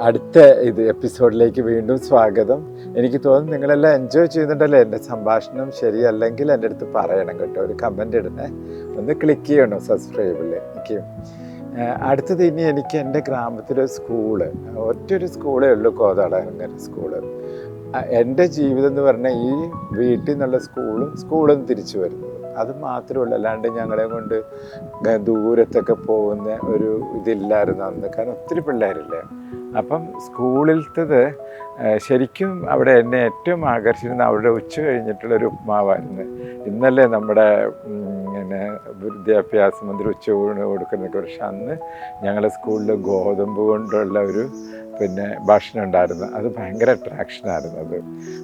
അടുത്ത ഇത് എപ്പിസോഡിലേക്ക് വീണ്ടും സ്വാഗതം. എനിക്ക് തോന്നുന്നു നിങ്ങളെല്ലാം എൻജോയ് ചെയ്യുന്നുണ്ടല്ലോ എന്റെ സംഭാഷണം ശരിയല്ലെങ്കിൽ എന്റെ അടുത്ത് പറയണം കേട്ടോ. ഒരു കമന്റ് ഇടണേ ഒന്ന് ക്ലിക്ക് ചെയ്യണം സബ്സ്ക്രൈബിൽ എനിക്ക് അടുത്തത് ഇനി എനിക്ക് എന്റെ ഗ്രാമത്തിലെ സ്കൂൾ ഒറ്റൊരു സ്കൂളേ ഉള്ളൂ കോതാടങ്ങനെ സ്കൂൾ എന്റെ ജീവിതം എന്ന് പറഞ്ഞാൽ ഈ വീട്ടിൽ നിന്നുള്ള സ്കൂളും സ്കൂളും തിരിച്ചു വരുന്നത്. അത് മാത്രമല്ല അല്ലാണ്ട് ഞങ്ങളെ കൊണ്ട് ദൂരത്തൊക്കെ പോകുന്ന ഒരു ഇതില്ലായിരുന്നു അന്ന്. കാരണം ഒത്തിരി പിള്ളേരില്ലേ. അപ്പം സ്കൂളിലത്തത് ശരിക്കും അവിടെ എന്നെ ഏറ്റവും ആകർഷിക്കുന്ന അവിടെ ഉച്ച കഴിഞ്ഞിട്ടുള്ള ഒരു ഉപ്മാവായിരുന്നു. ഇന്നല്ലേ നമ്മുടെ ഇങ്ങനെ വിദ്യാഭ്യാസ മന്ത്രി ഉച്ചയൂണ് കൊടുക്കുന്നൊക്കെ പക്ഷെ അന്ന് ഞങ്ങളുടെ സ്കൂളിൽ ഗോതമ്പ് കൊണ്ടുള്ള ഒരു പിന്നെ ഭക്ഷണം ഉണ്ടായിരുന്നു. അത് ഭയങ്കര അട്രാക്ഷനായിരുന്നു അത്.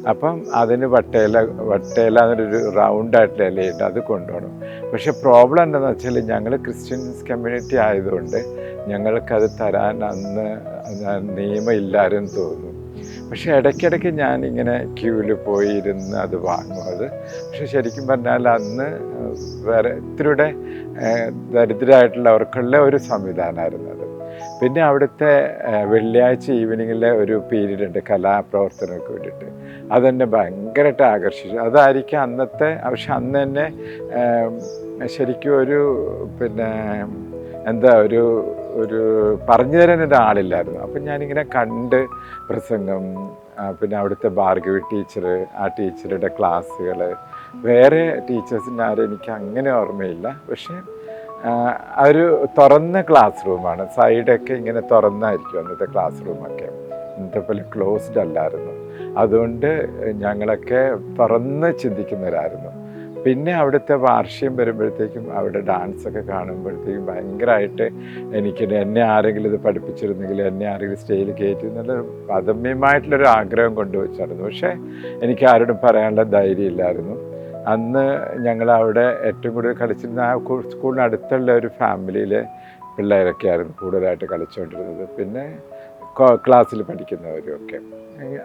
അപ്പം അതിന് വട്ടയില വട്ടയില എന്നൊരു റൗണ്ടായിട്ടുള്ള ഇലയുണ്ട് അത് കൊണ്ടുപോകണം. പക്ഷെ പ്രോബ്ലം എന്താണെന്ന് വെച്ചാൽ ഞങ്ങൾ ക്രിസ്ത്യൻസ് കമ്മ്യൂണിറ്റി ആയതുകൊണ്ട് ഞങ്ങൾക്കത് തരാൻ അന്ന് നിയമം തോന്നും പക്ഷെ ഇടയ്ക്കിടയ്ക്ക് ഞാനിങ്ങനെ ക്യൂവിൽ പോയി ഇരുന്ന് അത് വാങ്ങും അത്. പക്ഷെ ശരിക്കും പറഞ്ഞാൽ അന്ന് വേറെ ഇത്തിരിയുടെ ദരിദ്രമായിട്ടുള്ളവർക്കുള്ള ഒരു സംവിധാനമായിരുന്നു അത്. പിന്നെ അവിടുത്തെ വെള്ളിയാഴ്ച ഈവനിങ്ങിലെ ഒരു പീരീഡ് ഉണ്ട് കലാപ്രവർത്തനങ്ങൾക്ക് വേണ്ടിയിട്ട്. അതെന്നെ ഭയങ്കരമായിട്ട് ആകർഷിച്ചു. അതായിരിക്കും അന്നത്തെ പക്ഷെ അന്ന് തന്നെ ശരിക്കും ഒരു പിന്നെ എന്താ ഒരു ഒരു പറഞ്ഞു തരാൻ ഒരാളില്ലായിരുന്നു അപ്പം ഞാനിങ്ങനെ കണ്ട് പ്രസംഗം പിന്നെ അവിടുത്തെ ഭാർഗവി ടീച്ചർ ആ ടീച്ചറുടെ ക്ലാസ്സുകൾ വേറെ ടീച്ചേഴ്സിന്റെ ആരും എനിക്ക് അങ്ങനെ ഓർമ്മയില്ല. പക്ഷേ ഒരു തുറന്ന ക്ലാസ് റൂമാണ് സൈഡൊക്കെ ഇങ്ങനെ തുറന്നായിരിക്കും അന്നത്തെ ക്ലാസ് റൂമൊക്കെ ഇന്നത്തെ പോലെ ക്ലോസ്ഡ് അല്ലായിരുന്നു. അതുകൊണ്ട് ഞങ്ങളൊക്കെ തുറന്ന് ചിന്തിക്കുന്നവരായിരുന്നു. പിന്നെ അവിടുത്തെ വാർഷികം വരുമ്പോഴത്തേക്കും അവിടെ ഡാൻസൊക്കെ കാണുമ്പോഴത്തേക്കും ഭയങ്കരമായിട്ട് എനിക്ക് എന്നെ ആരെങ്കിലും ഇത് പഠിപ്പിച്ചിരുന്നെങ്കിൽ എന്നെ ആരെങ്കിലും സ്റ്റേജിൽ കയറ്റി എന്നുള്ള അദമ്യമായിട്ടുള്ളൊരു ആഗ്രഹം കൊണ്ടുവച്ചായിരുന്നു. പക്ഷേ എനിക്ക് ആരോടും പറയാനുള്ള ധൈര്യമില്ലായിരുന്നു അന്ന് ഞങ്ങൾ അവിടെ ഏറ്റവും കൂടുതൽ കളിച്ചിരുന്ന ആ സ്കൂളിന് അടുത്തുള്ള ഒരു ഫാമിലിയിലെ പിള്ളേരൊക്കെയായിരുന്നു കൂടുതലായിട്ട് കളിച്ചുകൊണ്ടിരുന്നത് പിന്നെ ക്ലാസ്സിൽ പഠിക്കുന്നവരും ഒക്കെ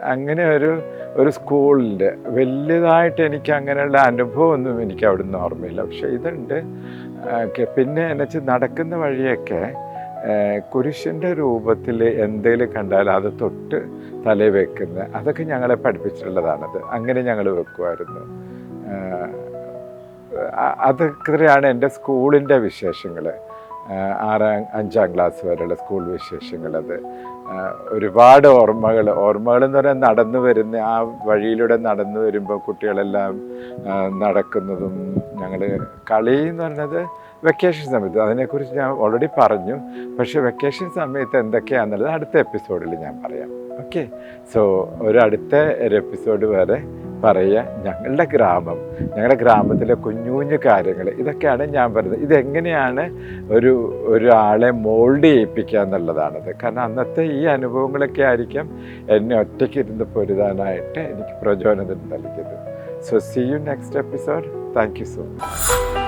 അങ്ങനെ ഒരു ഒരു സ്കൂളിന്റെ വലിയതായിട്ട് എനിക്ക് അങ്ങനെയുള്ള അനുഭവമൊന്നും എനിക്ക് അവിടെ നിന്ന് ഓർമ്മയില്ല. പക്ഷേ ഇതുണ്ട്. പിന്നെ എന്നു വെച്ചാൽ നടക്കുന്ന വഴിയൊക്കെ കുരിശിന്റെ രൂപത്തിൽ എന്തെങ്കിലും കണ്ടാൽ അത് തൊട്ട് തലയിൽ വെക്കുന്ന അതൊക്കെ ഞങ്ങളെ പഠിപ്പിച്ചിട്ടുള്ളതാണത്. അങ്ങനെ ഞങ്ങൾ വെക്കുമായിരുന്നു അതൊക്കെയാണ് എന്റെ സ്കൂളിന്റെ വിശേഷങ്ങൾ. ആറാം അഞ്ചാം ക്ലാസ് വരെയുള്ള സ്കൂൾ ആ, ഒരുപാട് ഓർമ്മകൾ. ഓർമ്മകൾ എന്ന് പറഞ്ഞാൽ നടന്നു വരുന്ന ആ വഴിയിലൂടെ നടന്നു വരുമ്പോൾ കുട്ടികളെല്ലാം നടക്കുന്നതും ഞങ്ങൾ കളി എന്ന് പറഞ്ഞത് വെക്കേഷൻ സമയത്ത്. അതിനെക്കുറിച്ച് ഞാൻ ഓൾറെഡി പറഞ്ഞു. പക്ഷെ വെക്കേഷൻ സമയത്ത് എന്തൊക്കെയാണെന്നുള്ളത് അടുത്ത എപ്പിസോഡിൽ ഞാൻ പറയാം. ഓക്കെ സോ ഒരു അടുത്ത ഒരു എപ്പിസോഡ് വരെ പറയുക ഞങ്ങളുടെ ഗ്രാമം ഞങ്ങളുടെ ഗ്രാമത്തിലെ കുഞ്ഞു കുഞ്ഞു കാര്യങ്ങൾ ഇതൊക്കെയാണ് ഞാൻ പറയുന്നത്. ഇതെങ്ങനെയാണ് ഒരു ഒരാളെ മോൾഡ് ചെയ്യിപ്പിക്കുക എന്നുള്ളതാണത് കാരണം അന്നത്തെ ഈ അനുഭവങ്ങളൊക്കെ ആയിരിക്കും എന്നെ ഒറ്റയ്ക്ക് ഇരുന്ന് പൊരുതാനായിട്ട് എനിക്ക് പ്രചോദനം നൽകിയത്. So see you next episode thank you so much